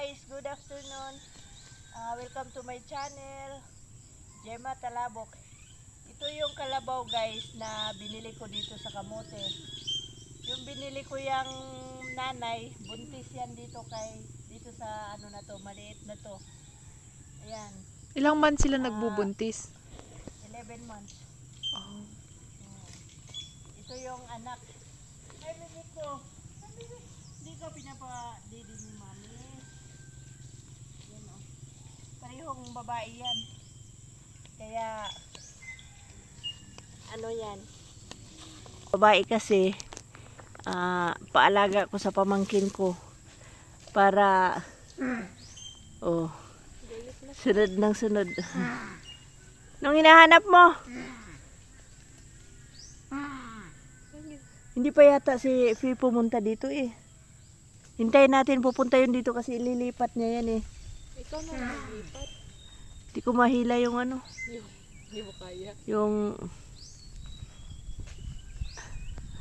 guys, good afternoon. Ah, welcome to my channel. Gemma Talabok. Ito yung kalabaw guys na binili ko dito sa kamote. Yung binili ko yung nanay, buntis yan dito kay dito sa ano na to, maliit na to. Ayan, Ilang months sila nagbubuntis? 11 months. Oh. Ito yung anak. Ay, bibi ko. Ay, bibi. Hindi ko pinapa-didi ni mami. Parehong babae yan. Kaya, ano yan? Babae kasi, ah, paalaga ko sa pamangkin ko. Para, oh, sunod ng sunod. Nung hinahanap mo? Hindi pa yata si Fi pumunta dito eh. Hintayin natin pupunta yun dito kasi ililipat niya yan eh. Ikaw na naglipat. Hindi ko mahila yung ano, Hindi mo kaya. yung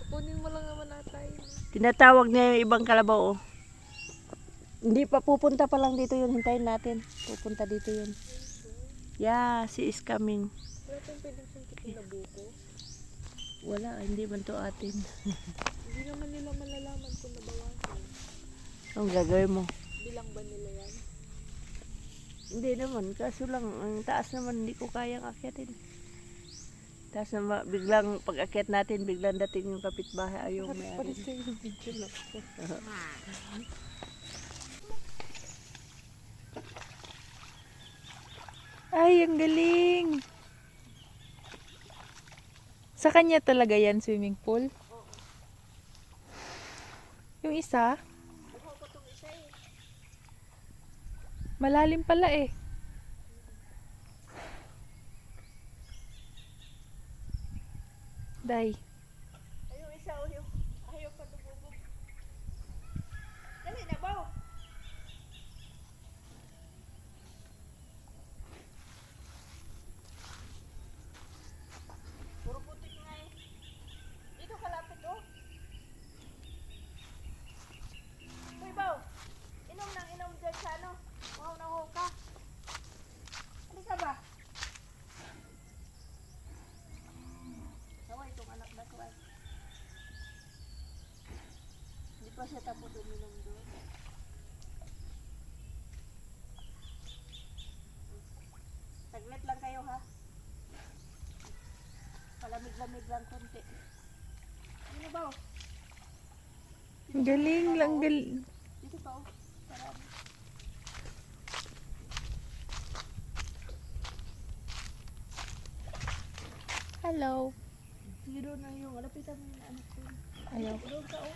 Kunin mo lang naman natay. tinatawag niya yung ibang kalabaw oh. Hindi pa pupunta pa lang dito yun, hintayin natin. Pupunta dito yun. Yeah, she is coming. Wala tayong pwedeng sungkitin na buko. Wala, hindi man to atin. Hindi naman nila malalaman kung nabawasan. Ang gagawin mo? Bilang ba nila? Hindi naman, kaso lang, ang taas naman, hindi ko kayang akyatin. Taas naman, biglang pag akyat natin, biglang dating yung kapitbahay, ayaw may ari. Yung video na. Ay, ang galing! Sa kanya talaga yan, swimming pool? Yung isa? Malalim pala eh. Day. Ayaw isa, ayaw. Ayaw pa lumubog. Dali na ba? Puro putik nga eh. Dito kalapit oh. Uy, Baw. Inom nang inom dyan sa ano. Wow, naho ka. Ano ka ba? Nawa itong anak na to ay. Hindi pa siya tapos uminom doon. Saglit lang kayo ha. Palamig-lamig lang konti. Ano ba? oh? Galing lang, galing. Dito pa oh. Para Hello. Zero na yung lapitan mo yung anak ko. Ayaw. Doon ka oh.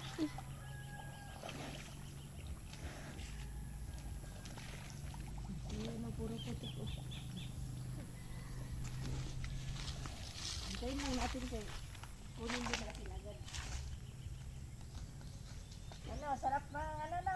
Hindi na puro putik oh. Antayin lang natin kay kunin din natin agad. Ano, sarap mga ano na.